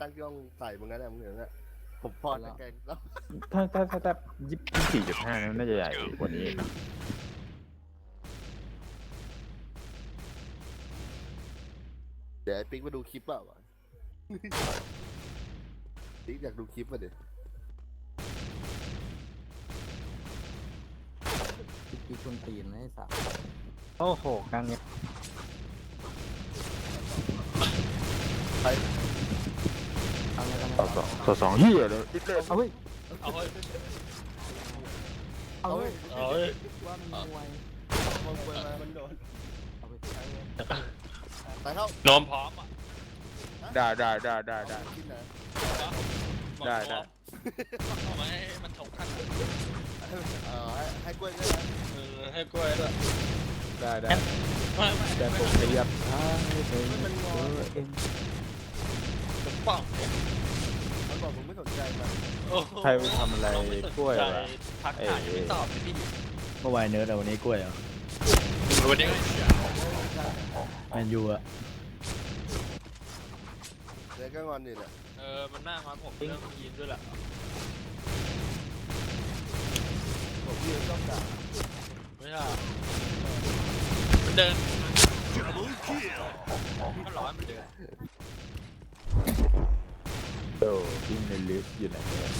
ตั้งกล้องใส่มึงงั้นแหละมึงเห็นไหมผมพอจะแกงแล้วถ้าถ้าถ้าถ้ายี่สิบสี่จุดห้าน่าจะใหญ่กว่านี้อีกนะเดี๋ยวไอ้ปิ๊กมาดูคลิปเปล่าวะ ปิ๊กอยากดูคลิปป่ะเดี๋ยวปีคนตีนไม่สับโอ้โหกลางเนี้ยเอาไงกัน ต่อสองต่อสองเฮียเลยเอาเฮ้ยเอาเฮ้ยเอาเฮ้ยเอาเฮ้ยว่ามีมวยมันควรมามันโดนเอาไปตายเข้าโนมพร้อมอะได้ได้ได้ได้ได้กินนได้ได้เอาไว้ให้มันถกทันเออให้ให้กล้วยด้วยนะเออให้กล้วยด้วยได้ได้แต่ผมขยับท้ายไปเองจะป้องมัน บอกมึงไม่สนใจมันโอ้โหใครไปทำอะไรกล้วยใจวะพักถ่ายยังไม่ตอบเลยพี่เมื่อวานเนิร์ดเอาวันนี้กล้วยเหรอวันนี้แมนยูอะเดี๋ยวก็งอนนี่แหละเออมันหน้ามาผมเรื่องยีนด้วยแหละผมยืนต้องด่าไม่ใช่มันเดินมันร้อนมันเดิน โอ้วิ่งในลิฟต์อยู่ไหนเนี่ย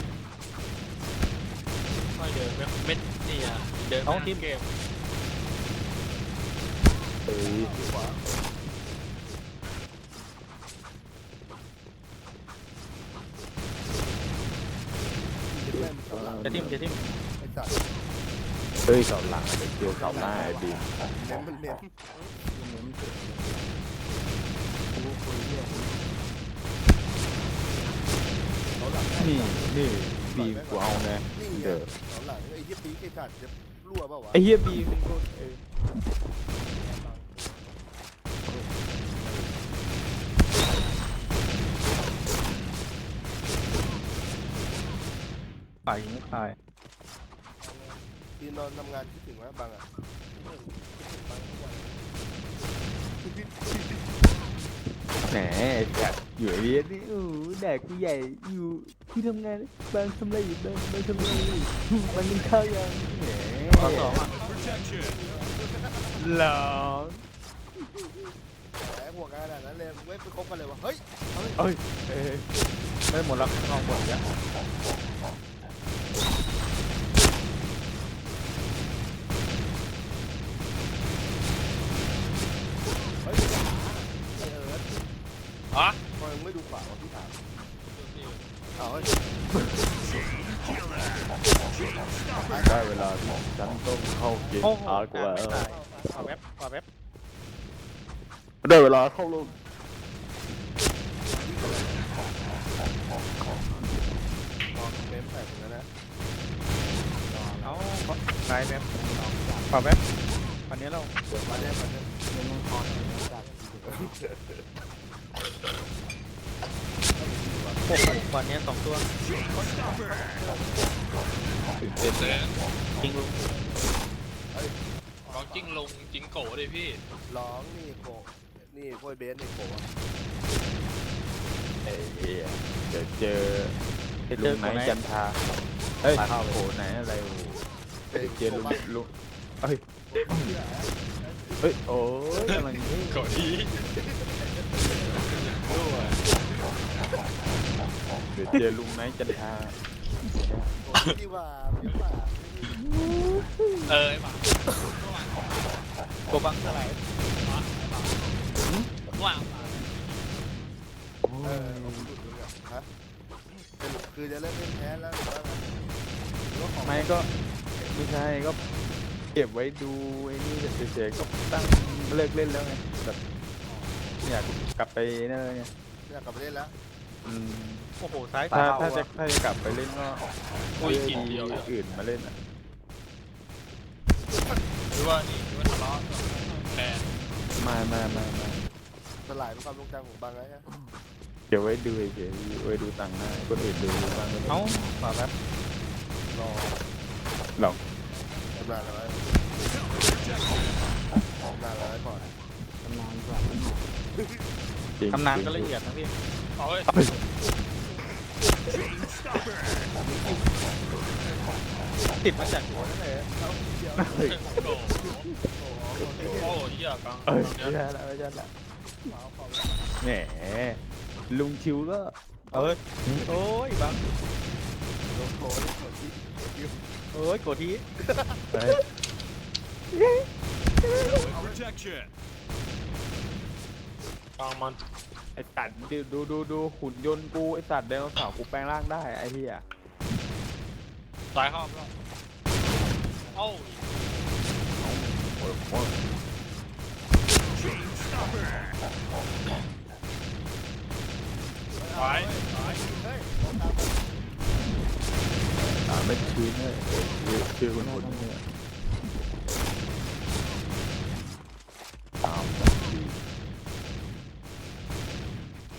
ไม่เดินเม็ดนี่อะเดินทีมเกมเอ้ยขวาจะทิมจะทิมไอ้สัตว์เฮ้ยเสาหลังเดี๋ยวเจอเสาหน้าไอ้บีมเน้นมันเน้นเน้น นี่นี่บีมกูเอาไงนี่เด้อเขาหลังไอ้ที่ปีกไอ้สัตว์จะรั่วเปล่าวะไอ้เฮียบีมมันก็เออฝ่ายยิงไม่ตายทีนอนทำงานคิดถึงไหมบางอะ แหมแดกอยู่ไอ้เรียนี่โอ้โหแดกกูใหญ่อยู่ที่ทำงานบางทำไรอยู่บางบางทำไรอยู่มันกินข้าวยังแหมข้อสองอะหลอกแหมหัวงานขนาดนั้นเลยไม่ไปคบกันเลยวะเฮ้ยเอ้ยเอ้ยไม่หมดแล้วลองหมดแล้ว ดูขวาวะพี่ถามเอาเฮ้ยได้เวลาที่ฉันต้องเข้าเกมโอ้โหหากว่าไม่ตายขวาเว็บขวาเว็บได้เวลาเข้าลงมองเมมใส่ตรงนั้นนะเอาซ้ายเว็บขวาเว็บวันนี้เราเปิดมาเนี่ยมาเนี่ยเน้นมังกรเน้นจัดโอ้โหวันนี้สองตัวตื่นเต้นเดินยิงลูกลองจิ้งลงจิ้งโกเลยพี่ร้องนี่โกะนี่โคยเบสนี่โกะไอ้เหี้ยเดี๋ยวเจอเดี๋ยวลุเจองไหนคนไหนจันทาเฮ้ยไปเข้าเลยโผไหนอะไรโอ้โหเป็นเจอลุงลุงเฮ้ยเฮ้ยโอ้ยกำลังนี่โกดีเดี๋ยวเจอลุงไหนจันทาโกะที่ว่าเดี๋ยวว่าเออไอ้บ้าโกบังเท่าไหร่ว่างเออเอาหลุดเลยอะฮะเป็นคือจะเล่นเล่นแพ้แล้วหรือว่าไงหรือว่าของไม่ก็ไม่ใช่ก็เก็บไว้ดูไอ้นี่เฉยๆก็ตั้งเลิกเล่นแล้วไงแบบอยากกลับไปนั่นเลยไงอยากกลับไปเล่นแล้ว อืมโอ้โหซ้ายถ้าขวถ้าจะถ้าจะกลับไปเล่นก็โอ้ยกินเดียวมีอื่นมาเล่นอะหรือว่านี่หรือว่าทะเลาะแพ้มามามามาสลายเป็นความทรงจำของบางไงฮะเดี๋ยวไว้ดูเฉยๆไว้ดูต่างหน้าให้คนอื่นดูบ้างก็ได้เอ้าขวาเว็บรอหรอกทำงานอะไรทำงานอะไรก่อนตำนานกว่าจริงตำนานก็ละเอียดนะพี่ เอาเฮ้ยติดมาจากหัวนั่นเลยโอ้โหโอ้โหเหี้ยกลางเอ้ยไม่ได้ละไม่ได้ละแหมลุงชิวก็เอ้ยโอ้ยบังโอ้ยโกรธทีไป Protection. กลางมัน ไอ้สัตว์ดูดูดูดูหุ่นยนต์กูไอ้สัตว์ไดโนเสาร์กูแปลงร่างได้ไอ้เหี้ยซ้ายเข้าแล้วเอ้าโอ้ยโอ้ยซ้ายซ้ายเฮ้ยตาไม่ชื้นเลยชื่อชื่อคุณคุณเนี่ยตาม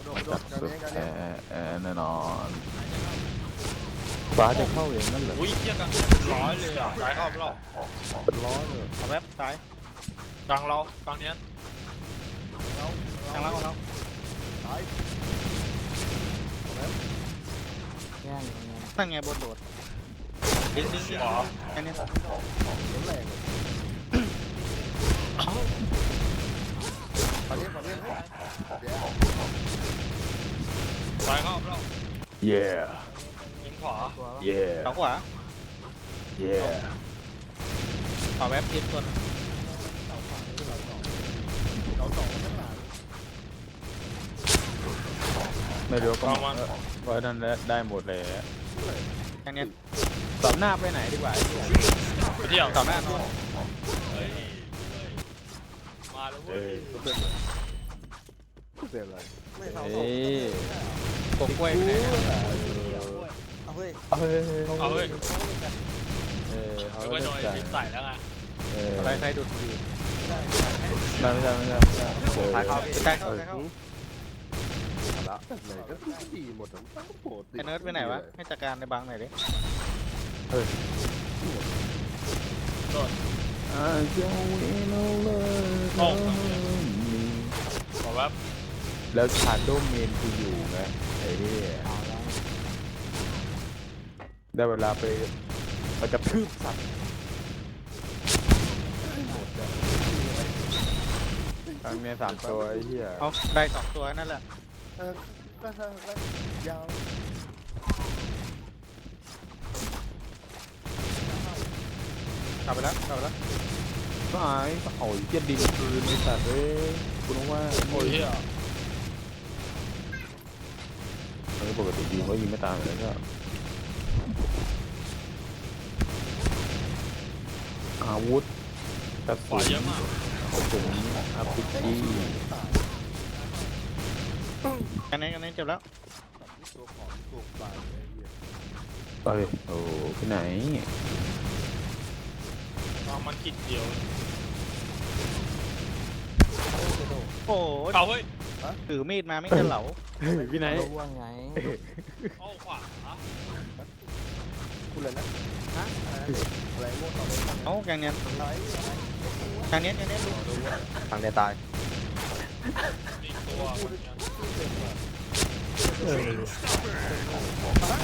โดนโดนกัน สุด เนี้ยกัน แอ เนี้ย ร์แอร์แน่นอน ฟ้าจะเข้าอย่างนั้นเหรออุ้ยเหี้ยกลางร้อยเลยอะซ้ายเข้าแล้วร้อนเลยเอาแวบซ้ายกลางเรากลางเนี้ยทางล่างของเราตายตั้งไงบนโดดดิ้งดิ้งดิ้งขวาแค่นี้โดนแรงเลยฝั่งนี้ฝั่งนี้เฮ้ยเดี๋ยวซ้ายเข้าแล้วเย่ยิงขวาเย่เสาขวาเย่เอาแวบยิงตัวนึงเราสองข้างหลังไม่รู้ก็มันเพราะนั้นได้หมดเลยแค่นี้สอบหน้าไปไหนดีกว่าไอ้เหี้ยไปเที่ยวต่อหน้านอนเฮ้ยเฮ้ยมาแล้วเว้เอ้ยยเปลี่ยนอะไรไม่เท่าเอ้ยกบกล้วยไปไหนเนี่ย เอาเฮ้ยเอ้ยเอาเฮ้ยเออเขาไม่ก็ว่าได้โดนใจพิษใส่แล้วไงเอออะไรใครดูดบุหรี่ไม่ไม่ใช่ไม่ใช่ไม่ใช่ใครเข้าใครเข้าใครเข้าละไหนก็ดีหมดทั้งโผล่ติดไอ้เนิร์ดไปไหนวะ ให้จัดการในบังหน่อยดิอาจจะเวโนเลโอ้บอกว่าแล้วชาโดเมนกูอยู่ไงไอ้เได้เวลาไปไปกระทืบสัตว์ครั้งเนี้ยสามตัวไอ้เหี้ยเอาได้สองตัวนั่นแหละเออก็ก็ยาวกลับไปแล้วกลับไปแล้วก็หายโอ้ยเจ็ดดินคืนไอ้สัตว์เอ้ยคุณว่าโอ้ยเหี้ย มันก็ปกติยิงก็ยิงไม่ตามเลยก็ อาวุธกระขสุวานเยอะมากของผมอาร์พีจีแค่นี้แค่นี้จบแล้วตัวของตัวปลายไอ้เหี้ยเอ้ยโอ้ไปไหนกลางมันกิดเดียว โอ้ยเอาเฮ้ยถือมีดมาไม่จะเหลาเฮ้ยพี่ไหนรู้ว่าไง เอาขวา คุณเลยนะฮะอะไรโม่ต่อเลยเอ้าแกงเนี้ยอะไรแกงเนี้ยแกงเนี้ยดูทางเนี้ยตายนี่ตัว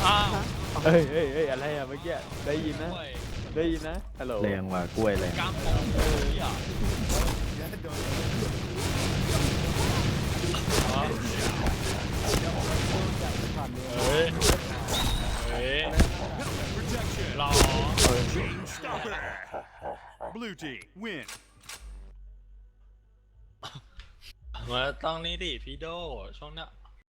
อ้าวเฮ้ยเฮ้ยเฮ้ยอะไรอะเมื่อกี้ได้ยินนะเว้ยได้ยินนะฮัลโหลแรงว่ะกล้วยแรง Blue team win. มาต้องนี้ดิพี่โดช่วงเนี้ย